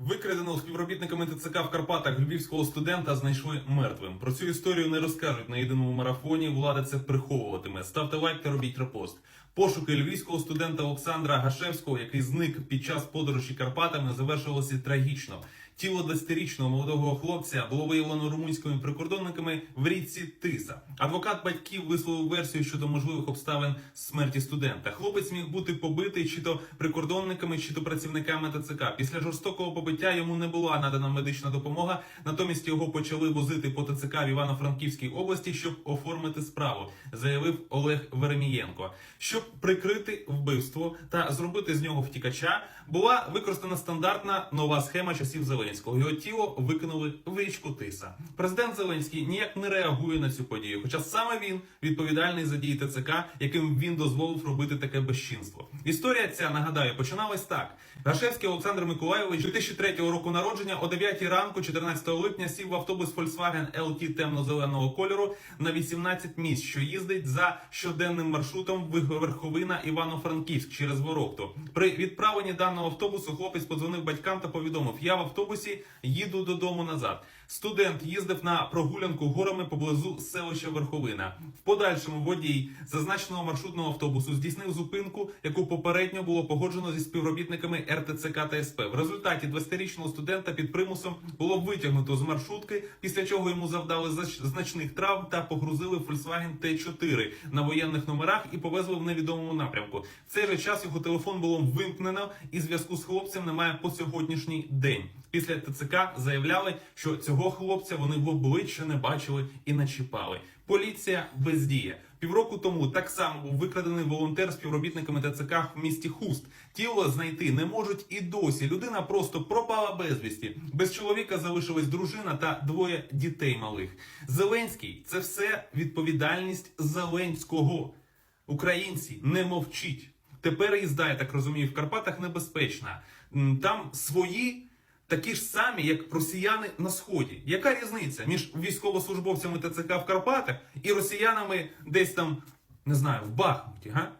Викраденого співробітниками ТЦК в Карпатах львівського студента знайшли мертвим. Про цю історію не розкажуть на єдиному марафоні. Влада це приховуватиме. Ставте лайк та робіть репост. Пошуки львівського студента Олександра Гашевського, який зник під час подорожі Карпатами, завершилися трагічно. Тіло 10-річного молодого хлопця було виявлено румунськими прикордонниками в річці Тиса. Адвокат батьків висловив версію щодо можливих обставин смерті студента. Хлопець міг бути побитий чи то прикордонниками, чи то працівниками ТЦК. Після жорстокого побиття йому не була надана медична допомога. Натомість його почали возити по ТЦК в Івано-Франківській області, щоб оформити справу, заявив Олег Веремієнко. Щоб прикрити вбивство та зробити з нього втікача, була використана стандартна нова схема часів Зеленського. Його тіло викинули в річку Тиса. Президент Зеленський ніяк не реагує на цю подію, хоча саме він відповідальний за дії ТЦК, яким він дозволив робити таке безчинство. Історія ця нагадаю починалась так: Гашевський Олександр Миколайович 2003 року народження о 9 ранку, 14 липня, сів в автобус Volkswagen LT темно-зеленого кольору на 18 місць, що їздить за щоденним маршрутом Верховина Івано-Франківськ через Ворохту. При відправленні даного автобусу хлопець подзвонив батькам та повідомив: Я в автобусі їду додому назад. Студент їздив на прогулянку горами поблизу селища Верховина. В подальшому водій зазначеного маршрутного автобусу здійснив зупинку, яку попередньо було погоджено зі співробітниками РТЦК та СП. В результаті 20-річного студента під примусом було витягнуто з маршрутки, після чого йому завдали значних травм та погрузили Volkswagen Т4 на воєнних номерах і повезли в невідомому напрямку. В цей же час його телефон було вимкнено, і зв'язку з хлопцем немає по сьогоднішній день. Після ТЦК заявляли, що цього хлопця вони в обличчя не бачили і не чіпали. Поліція бездіє. Півроку тому так само був викрадений волонтер співробітниками ТЦК в місті Хуст. Тіло знайти не можуть і досі. Людина просто пропала безвісті. Без чоловіка залишилась дружина та двоє дітей малих. Зеленський це все відповідальність Зеленського. Українці не мовчіть. Тепер їзда, я так розумію, в Карпатах небезпечна. Там свої такі ж самі, як росіяни на сході. Яка різниця між військовослужбовцями ТЦК в Карпатах і росіянами десь там, не знаю, в Бахмуті? Га?